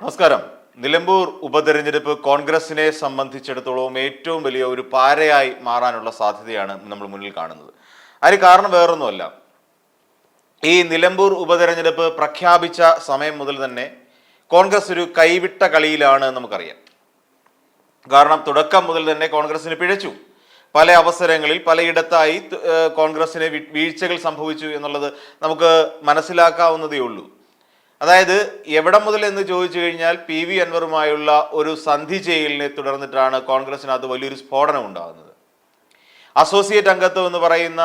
നമസ്കാരം. നിലമ്പൂർ ഉപതെരഞ്ഞെടുപ്പ് കോൺഗ്രസിനെ സംബന്ധിച്ചിടത്തോളം ഏറ്റവും വലിയ ഒരു പാരയായി മാറാനുള്ള സാധ്യതയാണ് നമ്മൾ മുന്നിൽ കാണുന്നത്. അതിന് കാരണം വേറൊന്നുമല്ല. ഈ നിലമ്പൂർ ഉപതെരഞ്ഞെടുപ്പ് പ്രഖ്യാപിച്ച സമയം മുതൽ തന്നെ കോൺഗ്രസ് ഒരു കൈവിട്ട കളിയിലാണ് നമുക്കറിയാം. കാരണം തുടക്കം മുതൽ തന്നെ കോൺഗ്രസിന് പിഴച്ചു. പല അവസരങ്ങളിൽ പലയിടത്തായി കോൺഗ്രസിന് വീഴ്ചകൾ സംഭവിച്ചു എന്നുള്ളത് നമുക്ക് മനസ്സിലാക്കാവുന്നതേ ഉള്ളൂ. അതായത് എവിടെ മുതൽ എന്ന് ചോദിച്ചു കഴിഞ്ഞാൽ പി വി അൻവറുമായുള്ള ഒരു സന്ധി ചെയ്യലിനെ തുടർന്നിട്ടാണ് കോൺഗ്രസിനകത്ത് വലിയൊരു സ്ഫോടനം ഉണ്ടാകുന്നത്. അസോസിയേറ്റ് അംഗത്വം എന്ന് പറയുന്ന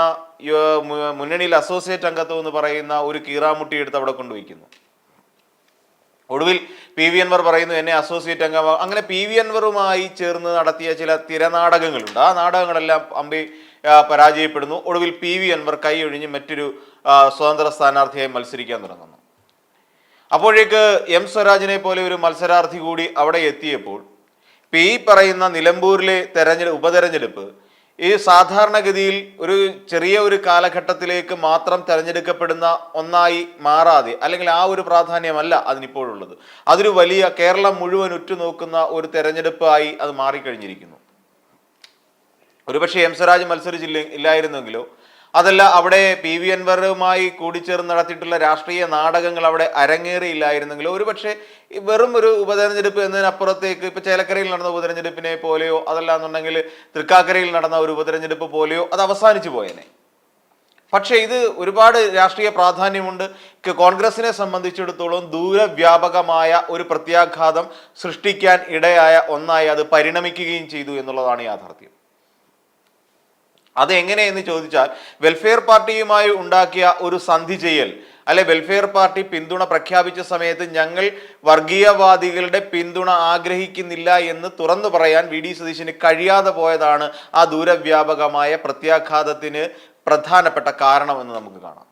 മുന്നണിയിൽ അസോസിയേറ്റ് അംഗത്വം എന്ന് പറയുന്ന ഒരു കീറാമുട്ടി എടുത്ത് അവിടെ കൊണ്ടുവയ്ക്കുന്നു. ഒടുവിൽ പി വി അൻവർ പറയുന്നു എന്നെ അസോസിയേറ്റ് അംഗം അങ്ങനെ പി വി അൻവറുമായി ചേർന്ന് നടത്തിയ ചില തിരനാടകങ്ങളുണ്ട്. ആ നാടകങ്ങളെല്ലാം അമ്പി പരാജയപ്പെടുന്നു. ഒടുവിൽ പി വി അൻവർ കൈ ഒഴിഞ്ഞ് മറ്റൊരു സ്വതന്ത്ര സ്ഥാനാർത്ഥിയായി മത്സരിക്കാൻ തുടങ്ങുന്നു. അപ്പോഴേക്ക് എം സ്വരാജിനെ പോലെ ഒരു മത്സരാർത്ഥി കൂടി അവിടെ എത്തിയപ്പോൾ പി പറയുന്ന നിലമ്പൂരിലെ തെരഞ്ഞെടുപ്പ് ഉപതെരഞ്ഞെടുപ്പ് ഈ സാധാരണഗതിയിൽ ഒരു ചെറിയ ഒരു കാലഘട്ടത്തിലേക്ക് മാത്രം തിരഞ്ഞെടുക്കപ്പെടുന്ന ഒന്നായി മാറാതെ അല്ലെങ്കിൽ ആ ഒരു പ്രാധാന്യമല്ല അതിനിപ്പോഴുള്ളത്. അതൊരു വലിയ കേരളം മുഴുവൻ ഉറ്റുനോക്കുന്ന ഒരു തെരഞ്ഞെടുപ്പായി അത് മാറിക്കഴിഞ്ഞിരിക്കുന്നു. ഒരുപക്ഷെ എം സ്വരാജ് മത്സരിച്ചില്ല ഇല്ലായിരുന്നെങ്കിലോ അതല്ല അവിടെ പി. വി. അൻവറുമായി കൂടിച്ചേർന്ന് നടത്തിയിട്ടുള്ള രാഷ്ട്രീയ നാടകങ്ങൾ അവിടെ അരങ്ങേറിയില്ലായിരുന്നെങ്കിൽ ഒരുപക്ഷെ വെറും ഒരു ഉപതെരഞ്ഞെടുപ്പ് എന്നതിനപ്പുറത്തേക്ക് ഇപ്പൊ ചേലക്കരയിൽ നടന്ന ഉപതെരഞ്ഞെടുപ്പിനെ പോലെയോ അതല്ല എന്നുണ്ടെങ്കിൽ തൃക്കാക്കരയിൽ നടന്ന ഒരു ഉപതെരഞ്ഞെടുപ്പ് പോലെയോ അത് അവസാനിച്ചു പോയേനെ. പക്ഷേ ഇത് ഒരുപാട് രാഷ്ട്രീയ പ്രാധാന്യമുണ്ട്. കോൺഗ്രസിനെ സംബന്ധിച്ചിടത്തോളം ദൂരവ്യാപകമായ ഒരു പ്രത്യാഘാതം സൃഷ്ടിക്കാൻ ഇടയായ ഒന്നായി അത് പരിണമിക്കുകയും ചെയ്തു എന്നുള്ളതാണ് യാഥാർത്ഥ്യം. അത് എങ്ങനെയെന്ന് ചോദിച്ചാൽ വെൽഫെയർ പാർട്ടിയുമായി ഉണ്ടാക്കിയ ഒരു സന്ധി ചെയ്യൽ അല്ലെ വെൽഫെയർ പാർട്ടി പിന്തുണ പ്രഖ്യാപിച്ച സമയത്ത് ഞങ്ങൾ വർഗീയവാദികളുടെ പിന്തുണ ആഗ്രഹിക്കുന്നില്ല എന്ന് തുറന്നു പറയാൻ വി. ഡി. സതീശന് കഴിയാതെ പോയതാണ് ആ ദൂരവ്യാപകമായ പ്രത്യാഘാതത്തിന് പ്രധാനപ്പെട്ട കാരണമെന്ന് നമുക്ക് കാണാം.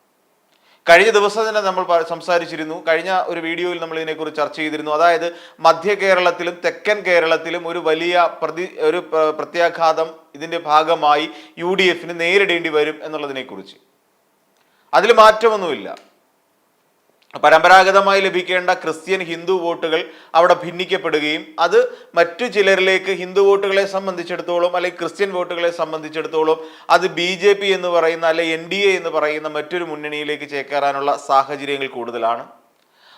കഴിഞ്ഞ ദിവസം തന്നെ നമ്മൾ സംസാരിച്ചിരുന്നു. കഴിഞ്ഞ ഒരു വീഡിയോയിൽ നമ്മൾ ഇതിനെക്കുറിച്ച് ചർച്ച ചെയ്തിരുന്നു. അതായത് മധ്യ കേരളത്തിലും തെക്കൻ കേരളത്തിലും ഒരു വലിയ പ്രതി ഒരു പ്ര- പ്രത്യാഘാതം ഇതിന്റെ ഭാഗമായി യു ഡി എഫിന് നേരിടേണ്ടി വരും എന്നുള്ളതിനെക്കുറിച്ച്. അതിൽ മാറ്റമൊന്നുമില്ല. പരമ്പരാഗതമായി ലഭിക്കേണ്ട ക്രിസ്ത്യൻ ഹിന്ദു വോട്ടുകൾ അവിടെ ഭിന്നിക്കപ്പെടുകയും അത് മറ്റു ചിലരിലേക്ക് ഹിന്ദു വോട്ടുകളെ സംബന്ധിച്ചിടത്തോളം അല്ലെങ്കിൽ ക്രിസ്ത്യൻ വോട്ടുകളെ സംബന്ധിച്ചിടത്തോളം അത് ബി ജെ പി എന്ന് പറയുന്ന അല്ലെ എൻ ഡി എ എന്ന് പറയുന്ന മറ്റൊരു മുന്നണിയിലേക്ക് ചേക്കേറാനുള്ള സാഹചര്യങ്ങൾ കൂടുതലാണ്.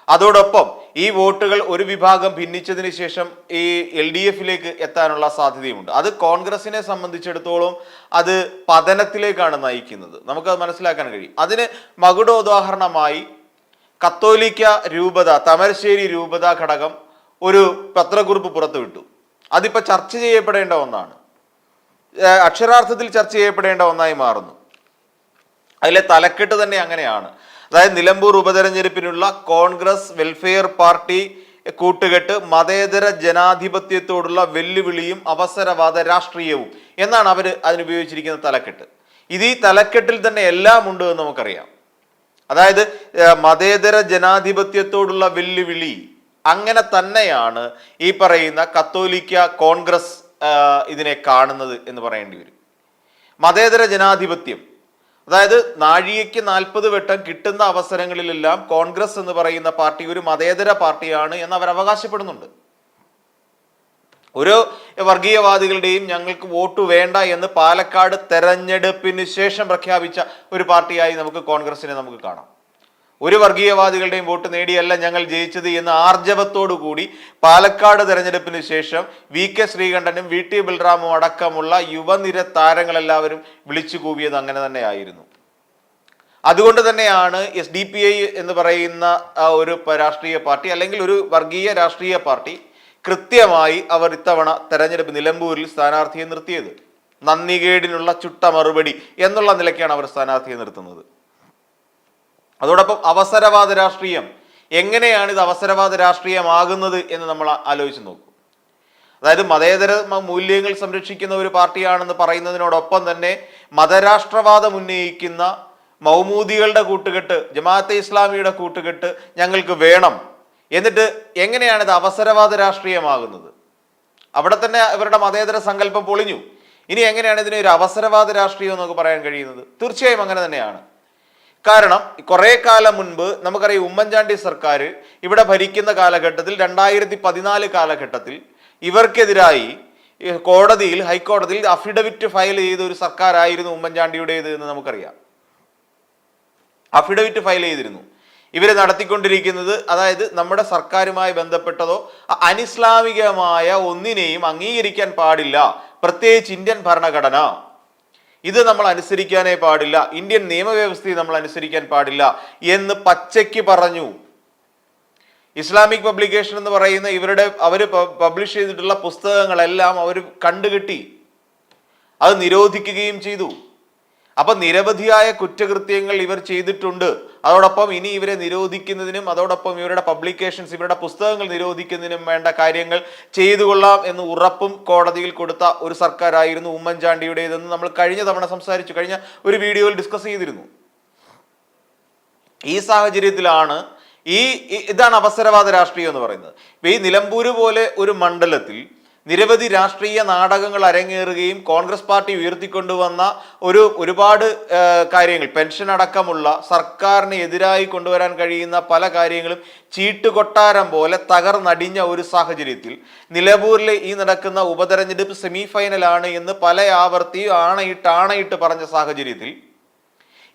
അതോടൊപ്പം ഈ വോട്ടുകൾ ഒരു വിഭാഗം ഭിന്നിച്ചതിന് ശേഷം ഈ എൽ ഡി എഫിലേക്ക് എത്താനുള്ള സാധ്യതയുമുണ്ട്. അത് കോൺഗ്രസിനെ സംബന്ധിച്ചിടത്തോളം അത് പതനത്തിലേക്കാണ് നയിക്കുന്നത്. നമുക്കത് മനസ്സിലാക്കാൻ കഴിയും. അതിന് മകുടോദാഹരണമായി കത്തോലിക്ക രൂപത തമരശ്ശേരി രൂപത ഘടകം ഒരു പത്രക്കുറിപ്പ് പുറത്തുവിട്ടു. അതിപ്പോൾ ചർച്ച ചെയ്യപ്പെടേണ്ട ഒന്നാണ്. അക്ഷരാർത്ഥത്തിൽ ചർച്ച ചെയ്യപ്പെടേണ്ട ഒന്നായി മാറുന്നു. അതിലെ തലക്കെട്ട് തന്നെ അങ്ങനെയാണ്. അതായത് നിലമ്പൂർ ഉപതെരഞ്ഞെടുപ്പിനുള്ള കോൺഗ്രസ് വെൽഫെയർ പാർട്ടി കൂട്ടുകെട്ട് മതേതര ജനാധിപത്യത്തോടുള്ള വെല്ലുവിളിയും അവസരവാദ രാഷ്ട്രീയവും എന്നാണ് അവർ അതിനുപയോഗിച്ചിരിക്കുന്ന തലക്കെട്ട്. ഇത് ഈ തലക്കെട്ടിൽ തന്നെ എല്ലാം ഉണ്ട് എന്ന് നമുക്കറിയാം. അതായത് മതേതര ജനാധിപത്യത്തോടുള്ള വെല്ലുവിളി അങ്ങനെ തന്നെയാണ് ഈ പറയുന്ന കത്തോലിക്ക കോൺഗ്രസ് ഇതിനെ കാണുന്നത് എന്ന് പറയേണ്ടി വരും. മതേതര ജനാധിപത്യം അതായത് നാഴികയ്ക്ക് നാൽപ്പത് വട്ടം കിട്ടുന്ന അവസരങ്ങളിലെല്ലാം കോൺഗ്രസ് എന്ന് പറയുന്ന പാർട്ടി ഒരു മതേതര പാർട്ടിയാണ് എന്ന് അവർ അവകാശപ്പെടുന്നുണ്ട്. ഒരു വർഗീയവാദികളുടെയും ഞങ്ങൾക്ക് വോട്ട് വേണ്ട എന്ന് പാലക്കാട് തെരഞ്ഞെടുപ്പിന് ശേഷം പ്രഖ്യാപിച്ച ഒരു പാർട്ടിയായി നമുക്ക് കോൺഗ്രസിനെ നമുക്ക് കാണാം. ഒരു വർഗീയവാദികളുടെയും വോട്ട് നേടിയല്ല ഞങ്ങൾ ജയിച്ചത് എന്ന് ആർജവത്തോടു കൂടി പാലക്കാട് തെരഞ്ഞെടുപ്പിന് ശേഷം വി കെ ശ്രീകണ്ഠനും വി ടി ബൽറാമും അടക്കമുള്ള യുവനിര താരങ്ങളെല്ലാവരും വിളിച്ചു കൂവിയത് അങ്ങനെ തന്നെയായിരുന്നു. അതുകൊണ്ട് തന്നെയാണ് എസ് ഡി പി ഐ എന്ന് പറയുന്ന ഒരു രാഷ്ട്രീയ പാർട്ടി അല്ലെങ്കിൽ ഒരു വർഗീയ രാഷ്ട്രീയ പാർട്ടി കൃത്യമായി അവർ ഇത്തവണ തെരഞ്ഞെടുപ്പ് നിലമ്പൂരിൽ സ്ഥാനാർത്ഥിയെ നിർത്തിയത്. നന്ദികേടിനുള്ള ചുട്ട മറുപടി എന്നുള്ള നിലയ്ക്കാണ് അവർ സ്ഥാനാർത്ഥിയെ നിർത്തുന്നത്. അതോടൊപ്പം അവസരവാദ രാഷ്ട്രീയം. എങ്ങനെയാണ് ഇത് അവസരവാദ രാഷ്ട്രീയമാകുന്നത് എന്ന് നമ്മൾ ആലോചിച്ച് നോക്കും. അതായത് മതേതര മൂല്യങ്ങൾ സംരക്ഷിക്കുന്ന ഒരു പാർട്ടിയാണെന്ന് പറയുന്നതിനോടൊപ്പം തന്നെ മതരാഷ്ട്രവാദം ഉന്നയിക്കുന്ന മൗമൂദികളുടെ കൂട്ടുകെട്ട് ജമാഅത്തെ ഇസ്ലാമിയുടെ കൂട്ടുകെട്ട് ഞങ്ങൾക്ക് വേണം എന്നിട്ട് എങ്ങനെയാണ് ഇത് അവസരവാദ രാഷ്ട്രീയമാകുന്നത്? അവിടെ തന്നെ ഇവരുടെ മതേതര സങ്കല്പം പൊളിഞ്ഞു. ഇനി എങ്ങനെയാണ് ഇതിനെ ഒരു അവസരവാദ രാഷ്ട്രീയം എന്നൊക്കെ പറയാൻ കഴിയുന്നത്? തീർച്ചയായും അങ്ങനെ തന്നെയാണ്. കാരണം കുറെ കാലം മുൻപ് നമുക്കറിയാം ഉമ്മൻചാണ്ടി സർക്കാർ ഇവിടെ ഭരിക്കുന്ന കാലഘട്ടത്തിൽ രണ്ടായിരത്തി പതിനാല് കാലഘട്ടത്തിൽ ഇവർക്കെതിരായി കോടതിയിൽ ഹൈക്കോടതിയിൽ അഫിഡവിറ്റ് ഫയൽ ചെയ്ത ഒരു സർക്കാരായിരുന്നു ഉമ്മൻചാണ്ടിയുടേത് എന്ന് നമുക്കറിയാം. അഫിഡവിറ്റ് ഫയൽ ചെയ്തിരുന്നു. ഇവരെ നടത്തിക്കൊണ്ടിരിക്കുന്നത് അതായത് നമ്മുടെ സർക്കാരുമായി ബന്ധപ്പെട്ടതോ അനിസ്ലാമികമായ ഒന്നിനെയും അംഗീകരിക്കാൻ പാടില്ല. പ്രത്യേകിച്ച് ഇന്ത്യൻ ഭരണഘടന. ഇത് നമ്മൾ അനുസരിക്കാനേ പാടില്ല. ഇന്ത്യൻ നിയമവ്യവസ്ഥയെ നമ്മൾ അനുസരിക്കാൻ പാടില്ല എന്ന് പച്ചയ്ക്ക് പറഞ്ഞു. ഇസ്ലാമിക് പബ്ലിക്കേഷൻ എന്ന് പറയുന്ന ഇവരുടെ അവർ പബ്ലിഷ് ചെയ്തിട്ടുള്ള പുസ്തകങ്ങളെല്ലാം അവർ കണ്ടുകിട്ടി. അത് നിരോധിക്കുകയും ചെയ്തു. അപ്പൊ നിരവധിയായ കുറ്റകൃത്യങ്ങൾ ഇവർ ചെയ്തിട്ടുണ്ട്. അതോടൊപ്പം ഇനി ഇവരെ നിരോധിക്കുന്നതിനും അതോടൊപ്പം ഇവരുടെ പബ്ലിക്കേഷൻസ് ഇവരുടെ പുസ്തകങ്ങൾ നിരോധിക്കുന്നതിനും വേണ്ട കാര്യങ്ങൾ ചെയ്തു കൊള്ളാം എന്ന് ഉറപ്പും കോടതിയിൽ കൊടുത്ത ഒരു സർക്കാരായിരുന്നു ഉമ്മൻചാണ്ടിയുടേതെന്ന് നമ്മൾ കഴിഞ്ഞ തവണ സംസാരിച്ചു. കഴിഞ്ഞ ഒരു വീഡിയോയിൽ ഡിസ്കസ് ചെയ്തിരുന്നു. ഈ സാഹചര്യത്തിലാണ് ഈ ഇതാണ് അവസരവാദ രാഷ്ട്രീയം എന്ന് പറയുന്നത്. ഈ നിലമ്പൂര് പോലെ ഒരു മണ്ഡലത്തിൽ നിരവധി രാഷ്ട്രീയ നാടകങ്ങൾ അരങ്ങേറുകയും കോൺഗ്രസ് പാർട്ടി ഉയർത്തിക്കൊണ്ടുവന്ന ഒരു ഒരുപാട് കാര്യങ്ങൾ. പെൻഷൻ അടക്കമുള്ള സർക്കാരിന് എതിരായി കൊണ്ടുവരാൻ കഴിയുന്ന പല കാര്യങ്ങളും ചീട്ടുകൊട്ടാരം പോലെ തകർന്നടിഞ്ഞ ഒരു സാഹചര്യത്തിൽ നിലമ്പൂരിലെ ഈ നടക്കുന്ന ഉപതെരഞ്ഞെടുപ്പ് സെമി ഫൈനലാണ് എന്ന് പല ആവർത്തി ആണയിട്ട് ആണയിട്ട് പറഞ്ഞ സാഹചര്യത്തിൽ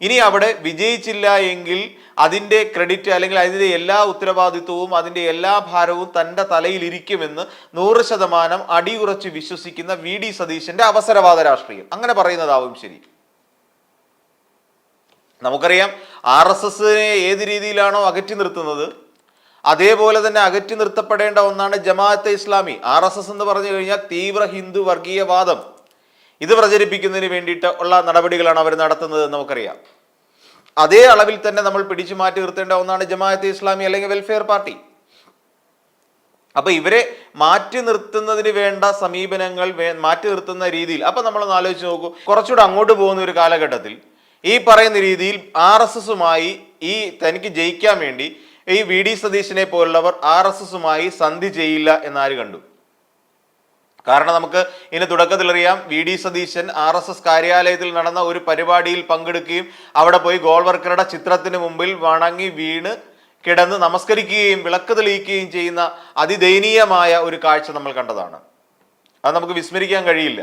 ഇനി അവിടെ വിജയിച്ചില്ല എങ്കിൽ അതിന്റെ ക്രെഡിറ്റ് അല്ലെങ്കിൽ അതിന്റെ എല്ലാ ഉത്തരവാദിത്വവും അതിന്റെ എല്ലാ ഭാരവും തന്റെ തലയിലിരിക്കുമെന്ന് നൂറ് ശതമാനം അടിയുറച്ച് വിശ്വസിക്കുന്ന വി ഡി സതീശന്റെ അവസരവാദ രാഷ്ട്രീയം. അങ്ങനെ പറയുന്നതാവും ശരി. നമുക്കറിയാം ആർ എസ് എസിനെ ഏത് രീതിയിലാണോ അകറ്റി നിർത്തുന്നത്? അതേപോലെ തന്നെ അകറ്റി നിർത്തപ്പെടേണ്ട ഒന്നാണ് Jamaat-e Islami. R S S എന്ന് പറഞ്ഞു കഴിഞ്ഞാൽ തീവ്ര ഹിന്ദു വർഗീയവാദം ഇത് പ്രചരിപ്പിക്കുന്നതിന് വേണ്ടിയിട്ട് ഉള്ള നടപടികളാണ് അവർ നടത്തുന്നത് നമുക്കറിയാം. അതേ അളവിൽ തന്നെ നമ്മൾ പിടിച്ചു മാറ്റി നിർത്തേണ്ട ഒന്നാണ് ജമാഅത്തെ ഇസ്ലാമി അല്ലെങ്കിൽ വെൽഫെയർ പാർട്ടി. അപ്പൊ ഇവരെ മാറ്റി നിർത്തുന്നതിന് വേണ്ട സമീപനങ്ങൾ മാറ്റി നിർത്തുന്ന രീതിയിൽ അപ്പൊ നമ്മളൊന്ന് ആലോചിച്ച് നോക്കൂ കുറച്ചുകൂടെ അങ്ങോട്ട് പോകുന്ന ഒരു കാലഘട്ടത്തിൽ ഈ പറയുന്ന രീതിയിൽ ആർ എസ് എസുമായി ഈ തനിക്ക് ജയിക്കാൻ വേണ്ടി ഈ വി ഡി സതീശനെ പോലുള്ളവർ ആർ എസ് എസുമായി സന്ധി ചെയ്യില്ല എന്നാര് കണ്ടു? കാരണം നമുക്ക് ഇതിന് തുടക്കത്തിൽ അറിയാം V D Satheesan R S S കാര്യാലയത്തിൽ നടന്ന ഒരു പരിപാടിയിൽ പങ്കെടുക്കുകയും അവിടെ പോയി ഗോൾവർക്കറുടെ ചിത്രത്തിന് മുമ്പിൽ വണങ്ങി വീണ് കിടന്ന് നമസ്കരിക്കുകയും വിളക്ക് തെളിയിക്കുകയും ചെയ്യുന്ന അതിദയനീയമായ ഒരു കാഴ്ച നമ്മൾ കണ്ടതാണ്. അത് നമുക്ക് വിസ്മരിക്കാൻ കഴിയില്ല.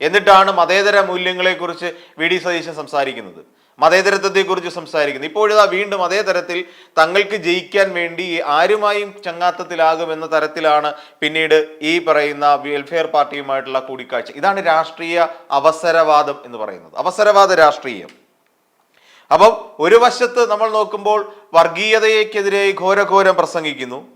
എന്നിട്ടാണ് മതേതര മൂല്യങ്ങളെക്കുറിച്ച് വി ഡി സതീശൻ സംസാരിക്കുന്നത്. മതേതരത്വത്തെക്കുറിച്ച് സംസാരിക്കുന്നത് ഇപ്പോഴിതാ വീണ്ടും അതേ തരത്തിൽ തങ്ങൾക്ക് ജയിക്കാൻ വേണ്ടി ആരുമായും ചങ്ങാത്തത്തിലാകുമെന്ന തരത്തിലാണ് പിന്നീട് ഈ പറയുന്ന വെൽഫെയർ പാർട്ടിയുമായിട്ടുള്ള കൂടിക്കാഴ്ച. ഇതാണ് രാഷ്ട്രീയ അവസരവാദം എന്ന് പറയുന്നത്. അവസരവാദ രാഷ്ട്രീയം. അപ്പം ഒരു വശത്ത് നമ്മൾ നോക്കുമ്പോൾ വർഗീയതയ്ക്കെതിരെ ഘോരഘോരം പ്രസംഗിക്കുന്നു.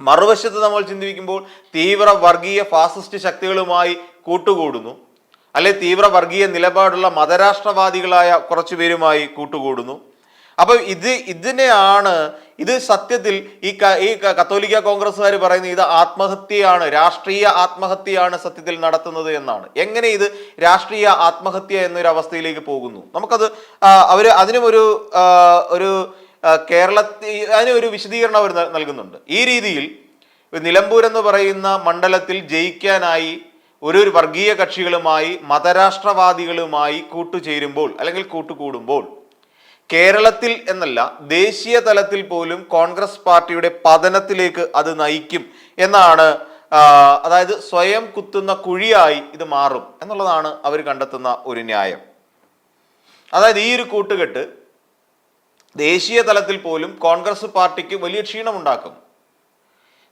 മറുവശത്ത് നമ്മൾ ചിന്തിക്കുമ്പോൾ തീവ്ര വർഗീയ ഫാസിസ്റ്റ് ശക്തികളുമായി കൂട്ടുകൂടുന്നു. അല്ലെ തീവ്ര വർഗീയ നിലപാടുള്ള മതരാഷ്ട്രവാദികളായ കുറച്ചു പേരുമായി കൂട്ടുകൂടുന്നു. അപ്പൊ ഇത് ഇതിനെയാണ് ഇത് സത്യത്തിൽ ഈ ഈ കത്തോലിക്ക കോൺഗ്രസ്സുകാർ പറയുന്നത് ഇത് ആത്മഹത്യയാണ് രാഷ്ട്രീയ ആത്മഹത്യയാണ് സത്യത്തിൽ നടത്തുന്നത് എന്നാണ്. എങ്ങനെ ഇത് രാഷ്ട്രീയ ആത്മഹത്യ എന്നൊരു അവസ്ഥയിലേക്ക് പോകുന്നു? നമുക്കത് അവർ അതിനും ഒരു ഒരു കേരളത്തിൽ അതിന് ഒരു വിശദീകരണം അവർ നൽ- നൽകുന്നുണ്ട്. ഈ രീതിയിൽ നിലമ്പൂർ എന്ന് പറയുന്ന മണ്ഡലത്തിൽ ജയിക്കാനായി ഒരു ഒരു വർഗീയ കക്ഷികളുമായി മതരാഷ്ട്രവാദികളുമായി കൂട്ടുചേരുമ്പോൾ അല്ലെങ്കിൽ കൂട്ടുകൂടുമ്പോൾ കേരളത്തിൽ എന്നല്ല ദേശീയ തലത്തിൽ പോലും കോൺഗ്രസ് പാർട്ടിയുടെ പതനത്തിലേക്ക് അത് നയിക്കും എന്നാണ് അതായത് സ്വയം കുത്തുന്ന കുഴിയായി ഇത് മാറും എന്നുള്ളതാണ് അവർ കണ്ടെത്തുന്ന ഒരു ന്യായം. അതായത് ഈ ഒരു കൂട്ടുകെട്ട് ദേശീയ തലത്തിൽ പോലും കോൺഗ്രസ് പാർട്ടിക്ക് വലിയ ക്ഷീണമുണ്ടാക്കും.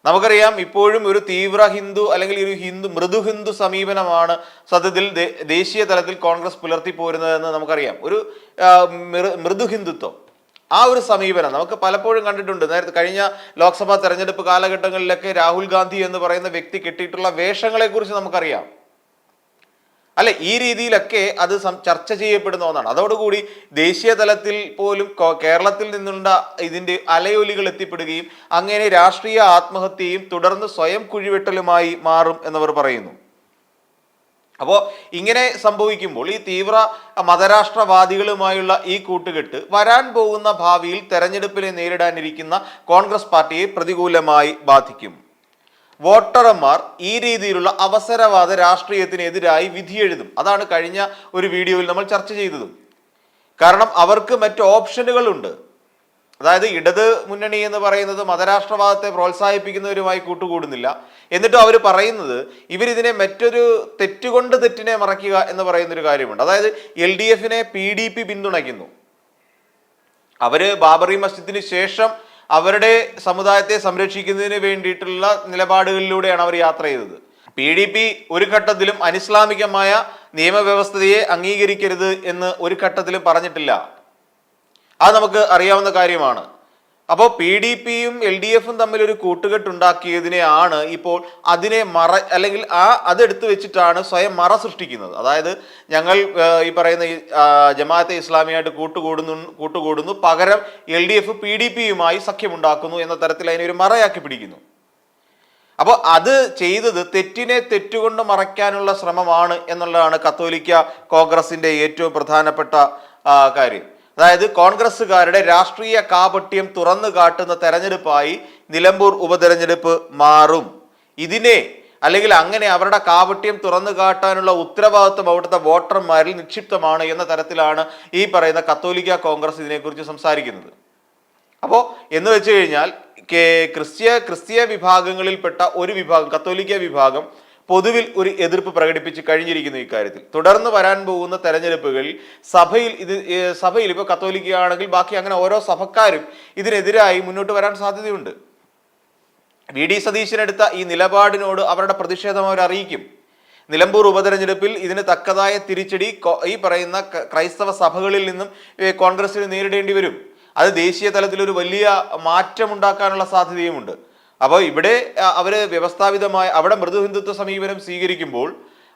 നമുക്കറിയാം ഇപ്പോഴും ഒരു തീവ്ര ഹിന്ദു അല്ലെങ്കിൽ ഒരു ഹിന്ദു മൃദു ഹിന്ദു സമീപനമാണ് സത്യത്തിൽ ദേശീയ തലത്തിൽ കോൺഗ്രസ് പുലർത്തി പോരുന്നതെന്ന് നമുക്കറിയാം. ഒരു മൃദു ഹിന്ദുത്വം. ആ ഒരു സമീപനം നമുക്ക് പലപ്പോഴും കണ്ടിട്ടുണ്ട്. നേരത്തെ കഴിഞ്ഞ ലോക്സഭാ തെരഞ്ഞെടുപ്പ് കാലഘട്ടങ്ങളിലൊക്കെ രാഹുൽ ഗാന്ധി എന്ന് പറയുന്ന വ്യക്തി കിട്ടിയിട്ടുള്ള വേഷങ്ങളെക്കുറിച്ച് നമുക്കറിയാം. അല്ലെ ഈ രീതിയിലൊക്കെ അത് ചർച്ച ചെയ്യപ്പെടുന്ന ഒന്നാണ്. അതോടുകൂടി ദേശീയ തലത്തിൽ പോലും കേരളത്തിൽ നിന്നുള്ള ഇതിന്റെ അലയൊലികൾ എത്തിപ്പെടുകയും അങ്ങനെ രാഷ്ട്രീയ ആത്മഹത്യയും തുടർന്ന് സ്വയം കുഴിവെട്ടലുമായി മാറും എന്നവർ പറയുന്നു. അപ്പോൾ ഇങ്ങനെ സംഭവിക്കുമ്പോൾ ഈ തീവ്ര മതരാഷ്ട്രവാദികളുമായുള്ള ഈ കൂട്ടുകെട്ട് വരാൻ പോകുന്ന ഭാവിയിൽ തെരഞ്ഞെടുപ്പിനെ നേരിടാനിരിക്കുന്ന കോൺഗ്രസ് പാർട്ടിയെ പ്രതികൂലമായി ബാധിക്കും. വോട്ടർമാർ ഈ രീതിയിലുള്ള അവസരവാദ രാഷ്ട്രീയത്തിനെതിരായി വിധിയെഴുതും. അതാണ് കഴിഞ്ഞ ഒരു വീഡിയോയിൽ നമ്മൾ ചർച്ച ചെയ്തതും. കാരണം അവർക്ക് മറ്റ് ഓപ്ഷനുകളുണ്ട് അതായത് ഇടത് മുന്നണി എന്ന് പറയുന്നത് മതരാഷ്ട്രവാദത്തെ പ്രോത്സാഹിപ്പിക്കുന്നവരുമായി കൂട്ടുകൂടുന്നില്ല. എന്നിട്ടും അവർ പറയുന്നത് ഇവരിതിനെ മറ്റൊരു തെറ്റുകൊണ്ട് തെറ്റിനെ മറയ്ക്കുക എന്ന് പറയുന്നൊരു കാര്യമുണ്ട്. അതായത് എൽ ഡി എഫിനെ പി ഡി പി പിന്തുണയ്ക്കുന്നു. അവർ ബാബറി മസ്ജിദിന് ശേഷം അവരുടെ സമുദായത്തെ സംരക്ഷിക്കുന്നതിന് വേണ്ടിയിട്ടുള്ള നിലപാടുകളിലൂടെയാണ് അവർ യാത്ര ചെയ്തത്. പി ഡി പി ഒരു ഘട്ടത്തിലും അനിസ്ലാമികമായ നിയമവ്യവസ്ഥയെ അംഗീകരിക്കരുത് എന്ന് ഒരു ഘട്ടത്തിലും പറഞ്ഞിട്ടില്ല. അത് നമുക്ക് അറിയാവുന്ന കാര്യമാണ്. അപ്പോൾ പി ഡി പിയും എൽ ഡി എഫും തമ്മിൽ ഒരു കൂട്ടുകെട്ടുണ്ടാക്കിയതിനെയാണ് ഇപ്പോൾ അതിനെ മറ അല്ലെങ്കിൽ ആ അതെടുത്ത് വെച്ചിട്ടാണ് സ്വയം മറ സൃഷ്ടിക്കുന്നത്. അതായത് ഞങ്ങൾ ഈ പറയുന്ന ജമാഅത്തെ ഇസ്ലാമിയായിട്ട് കൂട്ടുകൂടുന്നു കൂട്ടുകൂടുന്നു പകരം L D F P D പിയുമായി സഖ്യമുണ്ടാക്കുന്നു എന്ന തരത്തിൽ അതിനെ ഒരു മറയാക്കി പിടിക്കുന്നു. അപ്പോൾ അത് ചെയ്തത് തെറ്റിനെ തെറ്റുകൊണ്ട് മറയ്ക്കാനുള്ള ശ്രമമാണ് എന്നുള്ളതാണ് കത്തോലിക്ക കോൺഗ്രസിന്റെ ഏറ്റവും പ്രധാനപ്പെട്ട കാര്യം. അതായത് കോൺഗ്രസ്സുകാരുടെ രാഷ്ട്രീയ കാപട്യം തുറന്നു കാട്ടുന്ന തെരഞ്ഞെടുപ്പായി നിലമ്പൂർ ഉപതെരഞ്ഞെടുപ്പ് മാറും. ഇതിനെ അല്ലെങ്കിൽ അങ്ങനെ അവരുടെ കാപട്യം തുറന്നു കാട്ടാനുള്ള ഉത്തരവാദിത്വം അവിടുത്തെ വോട്ടർമാരിൽ നിക്ഷിപ്തമാണ് എന്ന തരത്തിലാണ് ഈ പറയുന്ന കത്തോലിക്ക കോൺഗ്രസ് ഇതിനെക്കുറിച്ച് സംസാരിക്കുന്നത്. അപ്പോൾ എന്ന് വെച്ച് കഴിഞ്ഞാൽ ക്രിസ്ത്യ ക്രിസ്തീയ വിഭാഗങ്ങളിൽപ്പെട്ട ഒരു വിഭാഗം കത്തോലിക്ക വിഭാഗം പൊതുവിൽ ഒരു എതിർപ്പ് പ്രകടിപ്പിച്ച് കഴിഞ്ഞിരിക്കുന്നു ഇക്കാര്യത്തിൽ തുടർന്ന് വരാൻ പോകുന്ന തെരഞ്ഞെടുപ്പുകളിൽ സഭയിൽ ഇത് സഭയിൽ ഇപ്പോൾ കത്തോലിക്കുകയാണെങ്കിൽ ബാക്കി അങ്ങനെ ഓരോ സഭക്കാരും ഇതിനെതിരായി മുന്നോട്ട് വരാൻ സാധ്യതയുണ്ട്. വി. ഡി. സതീശനെടുത്ത ഈ നിലപാടിനോട് അവരുടെ പ്രതിഷേധം അവർ അറിയിക്കും. നിലമ്പൂർ ഉപതെരഞ്ഞെടുപ്പിൽ ഇതിന് തക്കതായ തിരിച്ചടി ഈ പറയുന്ന ക്രൈസ്തവ സഭകളിൽ നിന്നും കോൺഗ്രസിന് നേരിടേണ്ടി വരും. അത് ദേശീയ തലത്തിൽ ഒരു വലിയ മാറ്റമുണ്ടാക്കാനുള്ള സാധ്യതയുമുണ്ട്. അപ്പോൾ ഇവിടെ അവർ വ്യവസ്ഥാപിതമായ അവിടെ മൃദുഹിന്ദുത്വ സമീപനം സ്വീകരിക്കുമ്പോൾ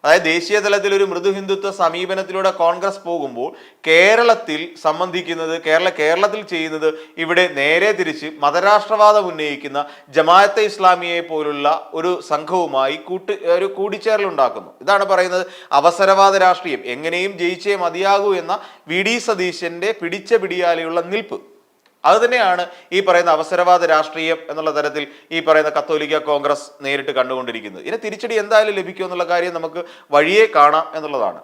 അതായത് ദേശീയ തലത്തിൽ ഒരു മൃദുഹിന്ദുത്വ സമീപനത്തിലൂടെ കോൺഗ്രസ് പോകുമ്പോൾ കേരളത്തിൽ സംബന്ധിക്കുന്നത് കേരള കേരളത്തിൽ ചെയ്യുന്നത് ഇവിടെ നേരെ തിരിച്ച് മതരാഷ്ട്രവാദം ഉന്നയിക്കുന്ന ജമാഅത്തെ ഇസ്ലാമിയെ പോലുള്ള ഒരു സംഘവുമായി കൂട്ട് ഒരു കൂടിച്ചേരൽ ഉണ്ടാക്കുന്നു. ഇതാണ് പറയുന്നത് അവസരവാദ രാഷ്ട്രീയം. എങ്ങനെയും ജയിച്ചേ മതിയാകൂ എന്ന വി ഡി സതീശന്റെ പിടിച്ച പിടിയാലെയുള്ള നിൽപ്പ്. അത് തന്നെയാണ് ഈ പറയുന്ന അവസരവാദ രാഷ്ട്രീയം എന്നുള്ള തരത്തിൽ ഈ പറയുന്ന കത്തോലിക്ക കോൺഗ്രസ് നേരിട്ട് കണ്ടുകൊണ്ടിരിക്കുന്നത്. ഇതിന് തിരിച്ചടി എന്തായാലും ലഭിക്കും എന്നുള്ള കാര്യം നമുക്ക് വഴിയേ കാണാം എന്നുള്ളതാണ്.